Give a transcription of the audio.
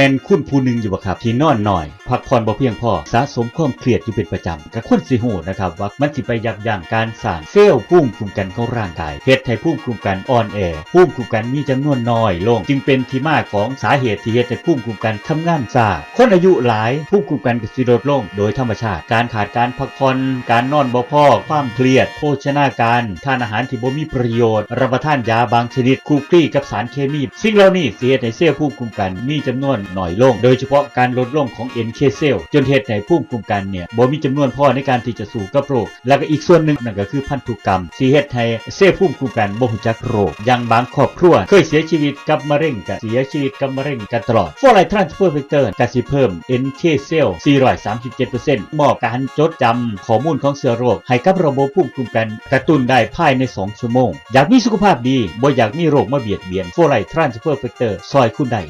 แมนคุณผู้หนึ่งอยู่บ่ครับที่นอนหน่อย พักผ่อนบ่เพียงพอสะสมความเครียดอยู่เป็นประจำก็ควรสิฮู้นะครับว่ามันสิไปยับยั้งการสร้างเซลล์ภูมิคุ้มกันของร่างกายเฮ็ดให้ภูมิคุ้มกันอ่อนแอภูมิคุ้มกันมีจำนวนน้อยลง จึงเป็นที่มาของสาเหตุที่เฮ็ดให้ภูมิคุ้มกันทำงานช้าคนอายุหลายภูมิคุ้มกันก็สิลดลง โดยธรรมชาติการขาดการพักผ่อนการนอนบ่พอความเครียด โภชนาการทานอาหารที่บ่มีประโยชน์รับประทานยาบางชนิดคลุกคลีกับสารเคมี สิ่งเหล่านี้สิเฮ็ดให้เซลล์ภูมิคุ้มกันมีจำนวนน้อยลง โดยเฉพาะการลดลงของ NK เซลจนเฮ็ดให้ภูมิคุ้มกันเนี่ยบ่มีจำนวนพอในการที่จะสู้กับโรค แล้วก็อีกส่วนหนึ่งนั่นก็คือพันธุกรรมสิเฮ็ดให้เซลล์ภูมิคุ้มกันบ่รู้จักโรคอย่างบางครอบครัว เคยเสียชีวิตกับมะเร็งก็เสียชีวิตกับมะเร็งกันตลอดฟอร์ไลทรานสเฟอร์เฟกเตอร์ก็สิเพิ่ม NK เซลล์437%มอบการจดจำข้อมูลของเชื้อโรคให้กับระบบภูมิคุ้มกันกระตุ้นได้ภายใน 2 ชั่วโมง อยากมีสุขภาพดีบ่อยากมีโรคมาเบียดเบียนฟอร์ไลทรานสเฟอร์เฟกเตอร์ซอยคุณได้